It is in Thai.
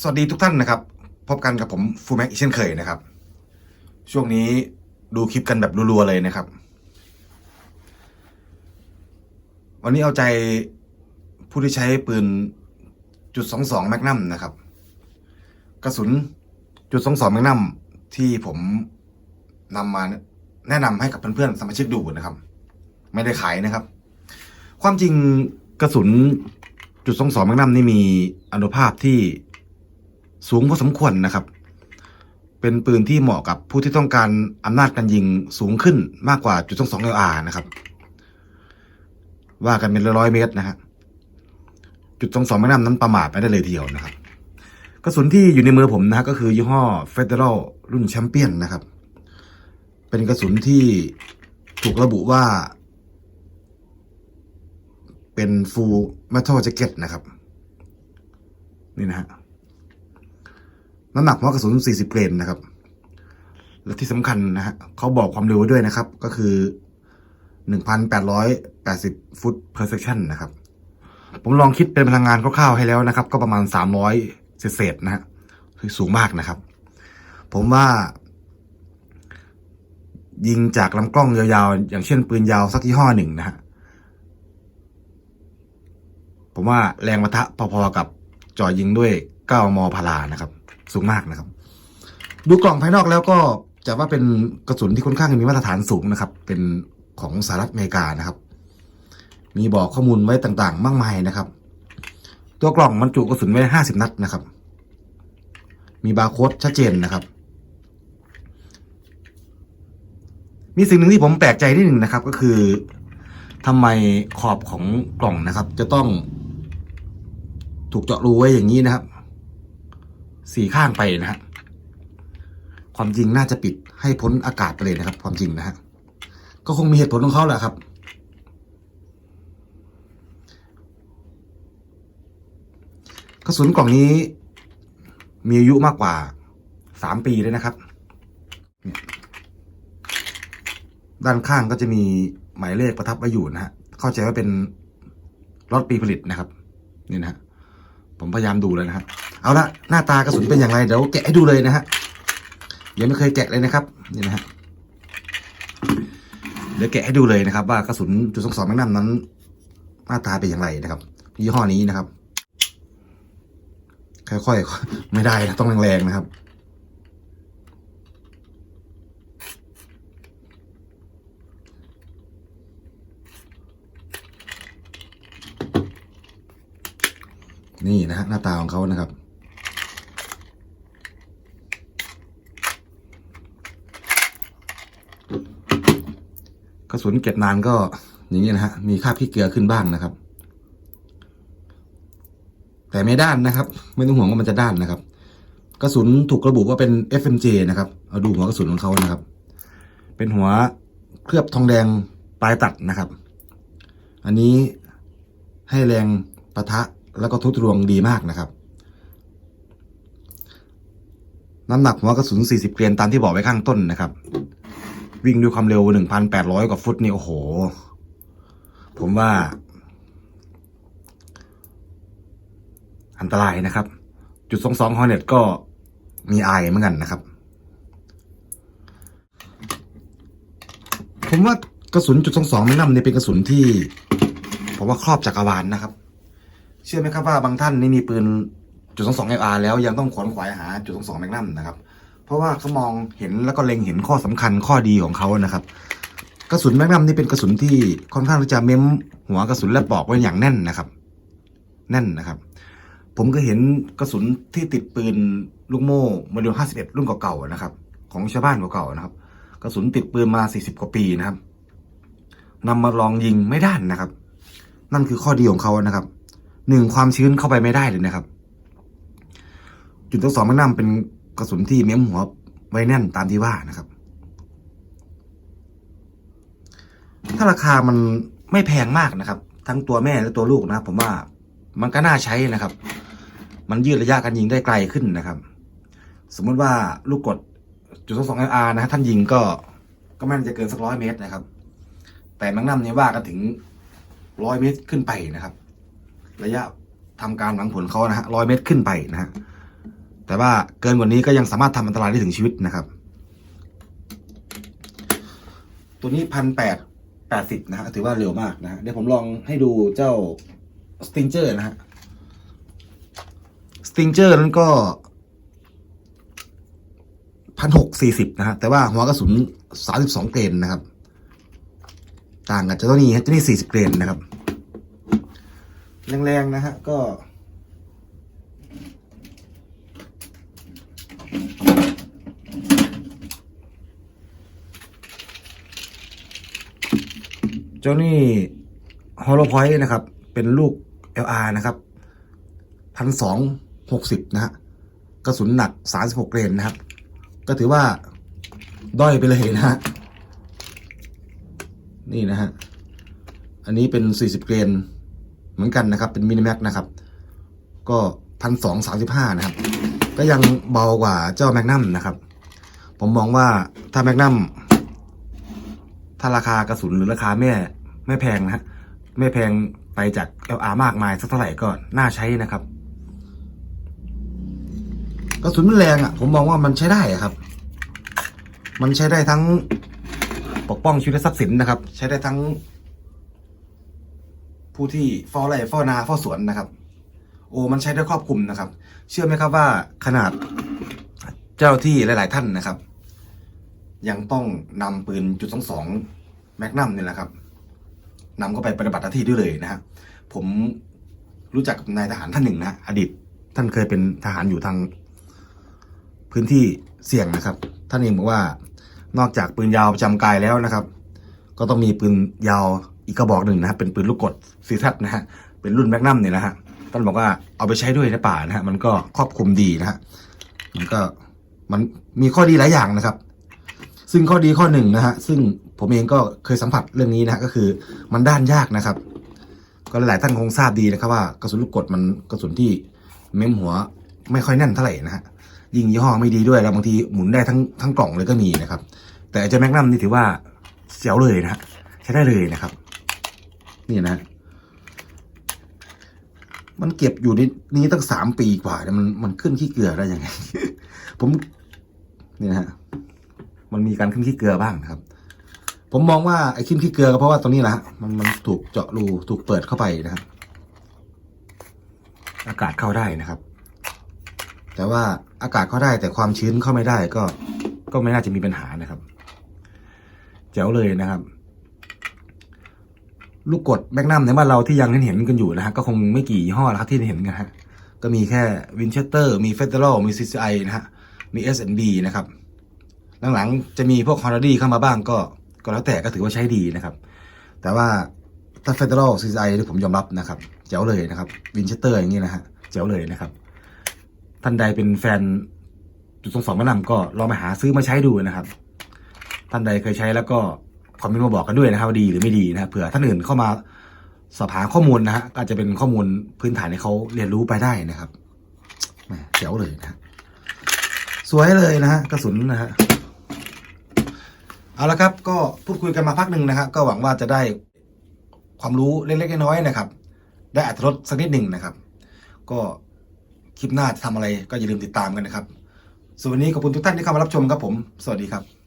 สวัสดีทุกท่านนะครับ พบกันกับผมฟูแม็กอีกเช่นเคยนะครับ ช่วงนี้ดูคลิปกันแบบรัวๆเลยนะครับ วันนี้เอาใจผู้ที่ใช้ปืนจุดสองสองแมกนัมนะครับ กระสุนจุดสองสองแมกนัมที่ผมนำมาแนะนำให้กับเพื่อนๆสมาชิกดูนะครับ ไม่ได้ขายนะครับ ความจริงกระสุนจุดสองสองแมกนัมนี่มีอนุภาพที่ สูงพอสมควรนะครับ เป็นปืนที่เหมาะกับผู้ที่ต้องการอำนาจการยิงสูงขึ้นมากกว่าจุดสองสองเอลอาร์นะครับ ว่ากันเป็นร้อยเมตรนะฮะจุดสองสองแมกนัมนั้นประมาทไม่ได้เลยทีเดียวนะครับกระสุนที่อยู่ในมือผมนะฮะก็คือยี่ห้อ Federal รุ่นแชมเปี้ยนนะครับ เป็นกระสุนที่ถูกระบุว่า เป็น full metal jacket นะครับ นี่นะฮะ น้ำหนักหัวกระสุน 40 เกรนนะครับ และที่สำคัญนะฮะเขาบอกความเร็วด้วยนะครับ ก็คือ 1,880 ฟุต per section นะครับ ผมลองคิดเป็นพลังงานคร่าวๆให้แล้วนะครับ ก็ประมาณ 300 เศษๆนะฮะคือสูงมากนะครับ ผมว่า ยิงจากลำกล้องยาวๆ อย่างเช่นปืนยาวสักยี่ห้อหนึ่งนะฮะผมว่าแรงปะทะพอๆกับจ่อยิงด้วย9มพารานะครับ สูงมากนะครับ ดูกล่องภายนอกแล้วก็จะว่าเป็นกระสุนที่ค่อนข้างมีมาตรฐานสูงนะครับ เป็นของสหรัฐอเมริกานะครับ มีบอกข้อมูลไว้ต่างๆ มากมายนะครับ ตัวกล่องบรรจุกระสุนไว้50นัดนะครับ มีบาร์โค้ดชัดเจนนะครับ มีสิ่งหนึ่งที่ผมแปลกใจนิดหนึ่งนะครับ ก็คือทำไมขอบของกล่องนะครับ จะต้องถูกเจาะรูไว้อย่างนี้นะครับ สี่ข้างไปนะฮะความจริงน่าจะปิดให้พ้นอากาศไปเลยนะครับ ความจริงนะฮะก็คงมีเหตุผลของเขาแหละครับกระสุนกล่องนี้ มีอายุมากกว่าสามปีเลยนะครับ ด้านข้างก็จะมีหมายเลขประทับไว้อยู่นะฮะ เข้าใจว่าเป็นรถปีผลิตนะครับ นี่นะฮะ ผมพยายามดูเลยนะฮะ เอาละหน้าตากระสุนเป็นอย่างไรเดี๋ยวแกะให้ดูเลยนะฮะยังไม่เคยแกะเลยนะครับนี่นะฮะเดี๋ยวแกะให้ดูเลยนะครับ ว่ากระสุนจุดสองสองแมกนัมนั้น หน้าตาเป็นอย่างไรนะครับยี่ห้อนี้นะครับ ค่อยๆไม่ได้นะต้องแรงๆนะครับนี่นะฮะหน้าตาของเขานะครับ ระสุนเก็บนานก็อย่างนี้นะฮะมีคราบขี้เกลือขึ้นบ้างนะครับ แต่ไม่ด้านนะครับ ไม่ต้องห่วงว่ามันจะด้านนะครับ กระสุนถูกระบุว่าเป็น FMJ นะครับเอาดูหัวกระสุนของเขานะครับ เป็นหัวเคลือบทองแดงปลายตัดนะครับ อันนี้ให้แรงปะทะแล้วก็ทุรวงดีมากนะครับ น้ำหนักหัวกระสุน 40 เกรียนตามที่บอกไว้ข้างต้นนะครับ วิ่งด้วยความเร็ว 1,800 กว่าฟุตนี่โอ้โห ผมว่า อันตรายนะครับ จุดสองสองฮอร์เน็ตก็มีไอเหมือนกันนะครับ ผมว่ากระสุนจุดสองสองแมกนัมเนี่ยเป็นกระสุนที่ ผมว่าครอบจักรวาลนะครับ เชื่อไหมครับว่าบางท่านนี่มีปืนจุดสองสองเออาร์แล้วยังต้องขวนขวายหาจุดสองสองแมกนัมนะครับ เพราะว่าเขามองเห็นแล้วก็เล็งเห็นข้อสำคัญข้อดีของเขานะครับ กระสุนแมกนัมนี่เป็นกระสุนที่ค่อนข้างจะเม้มหัวกระสุนและปอกไว้อย่างแน่นนะครับ แน่นนะครับ ผมก็เห็นกระสุนที่ติดปืนลูกโม่โมเดล51 รุ่นเก่าๆนะครับ ของชาวบ้านเก่าๆนะครับ กระสุนติดปืนมา 40 กว่าปีนะครับนำมาลองยิงไม่ด้านนะครับ นั่นคือข้อดีของเขานะครับหนึ่งความชื้นเข้าไปไม่ได้เลยนะครับ จุดทั้งสองแมกนัมเป็น กระสุนที่เม้มหัวไว้แน่นตามที่ว่านะครับ ถ้าราคามันไม่แพงมากนะครับ ทั้งตัวแม่และตัวลูกนะผมว่ามันก็น่าใช้นะครับ มันยืดระยะการยิงได้ไกลขึ้นนะครับ สมมติว่าลูกกดจุดสองสองอาร์นะท่านยิงก็ก็ไม่น่าจะเกินสักร้อยเมตรนะครับ แต่แมกนัมเนี่ยว่ากันถึงร้อยเมตรขึ้นไปนะครับ ระยะทำการหวังผลเขานะฮะร้อยเมตรขึ้นไปนะฮะ แต่ว่าเกินกว่านี้ก็ยังสามารถทำอันตรายได้ถึงชีวิตนะครับ ตัวนี้พันแปดแปดสิบนะฮะถือว่าเร็วมากนะฮะเดี๋ยวผมลองให้ดูเจ้าสติงเจอร์นะฮะสติงเจอร์นั้นก็พันหกสี่สิบนะฮะแต่ว่าหัวกระสุนสามสิบสองเกรนนะครับ ต่างกันจะตัวนี้ฮะตัวนี้สี่สิบเกรนนะครับ แรงๆนะฮะก็ เจ้านี่ฮอลโลพอยต์นะครับ เป็นลูก LR นะครับพันสองหกสิบนะฮะกระสุนหนักสามสิบหกเกรนนะครับ ก็ถือว่า ด้อยไปเลยนะฮะนี่นะฮะ อันนี้เป็นสี่สิบเกรนเหมือนกันนะครับ เป็นมินิแม็กนะครับ ก็พันสองสามสิบห้านะครับ ก็ยังเบากว่าเจ้าแมกนัมนะครับ ผมมองว่าถ้าแมกนัม ถ้าราคากระสุนหรือราคาไม่ไม่แพงนะฮะไม่แพงไปจาก LR มากมายสักเท่าไหร่ก็น่าใช้นะครับ กระสุนมันแรงอะ่ะ ผมมองว่ามันใช้ได้อะครับ มันใช้ได้ทั้งปกป้องชีวิตและทรัพย์สินนะครับ ใช้ได้ทั้ง ผู้ที่เฝ้าไร่เฝ้านาเฝ้าสวนนะครับ โอ้มันใช้ได้ครอบคลุมนะครับ เชื่อไหมครับว่าขนาดเจ้าที่หลาย ๆ ท่านนะครับ ยังต้องนำปืนจุดสองสองแมกนัมเนี่ยแหละครับนำเข้าไปปฏิบัติหน้าที่ด้วยเลยนะฮะผมรู้จักกับนายทหารท่านหนึ่งนะอดีตท่านเคยเป็นทหารอยู่ทางพื้นที่เสี่ยงนะครับ ท่านเองบอกว่านอกจากปืนยาวประจำกายแล้วนะครับ ก็ต้องมีปืนยาวอีกกระบอกหนึ่งนะครับเป็นปืนลูกกดซีทัดนะฮะเป็นรุ่นแมกนัมเนี่ยนะฮะท่านบอกว่าเอาไปใช้ด้วยในป่านะฮะมันก็ครอบคลุมดีนะฮะมันก็มันมีข้อดีหลายอย่างนะครับ ซึ่งข้อดีข้อหนึ่งนะฮะซึ่งผมเองก็เคยสัมผัสเรื่องนี้นะฮะก็คือมันด้านยากนะครับ ก็หลายท่านคงทราบดีนะครับว่ากระสุนลูกกดมันกระสุนที่เม้มหัวไม่ค่อยแน่นเท่าไหร่นะฮะยิงยี่ห้อไม่ดีด้วยแล้วบางทีหมุนได้ทั้งทั้งกล่องเลยก็มีนะครับ แต่เจ้าแมกนัมนี่ถือว่าเสียวเลยนะฮะใช้ได้เลยนะครับ นี่นะ มันเก็บอยู่ในนี้ตั้งสามปีกว่าเนี่ยมันมันขึ้นขี้เกลือได้ยังไง ผมนี่นะฮะ มันมีการขึ้นขี้เกลือบ้างนะครับ ผมมองว่าไอ้ขึ้นขี้เกลือก็เพราะว่าตรงนี้แหละฮะมันมันถูกเจาะรูถูกเปิดเข้าไปนะครับ อากาศเข้าได้นะครับ แต่ว่าอากาศเข้าได้แต่ความชื้นเข้าไม่ได้ก็ก็ไม่น่าจะมีปัญหานะครับแจ๋วเลยนะครับ ลูกกดแมกนัมในบ้านเราที่ยังเห็นเห็นกันอยู่นะฮะก็คงไม่กี่ยี่ห้อแล้วครับที่เห็นกันฮะก็มีแค่วินเชสเตอร์มีเฟเดอรัลมี CCI นะฮะมี S&B นะครับ หลังๆจะมีพวก h o n d a เข้ามาบ้างก็ก็แล้วแต่ก็ถือว่าใช้ดีนะครับ แต่ว่าถ้า Federal CCI ที่ผมยอมรับนะครับเจ๋วเลยนะครับวินเชสเตอร์อย่างนี้นะฮะเจ๋วเลยนะครับ ท่านใดเป็นแฟนจุดสองสองแนะนำก็ลองไปหาซื้อมาใช้ดูนะครับ ท่านใดเคยใช้แล้วก็คอมเมนต์มาบอกกันด้วยนะครับว่าดีหรือไม่ดีนะเผื่อท่านอื่นเข้ามาสอบถามข้อมูลนะฮะก็อาจจะเป็นข้อมูลพื้นฐานให้เขาเรียนรู้ไปได้นะครับแหมเจ๋วเลยนะฮะสวยเลยนะฮะกระสุนนะฮะ เอาละครับก็พูดคุยกันมาพักหนึ่งนะครับ ก็หวังว่าจะได้ความรู้เล็กๆน้อยๆนะครับ ได้อัตรสสักนิดหนึ่งนะครับ ก็คลิปหน้าจะทำอะไรก็อย่าลืมติดตามกันนะครับส่วนวันนี้ขอบคุณทุกท่านที่เข้ามารับชมครับผม สวัสดีครับ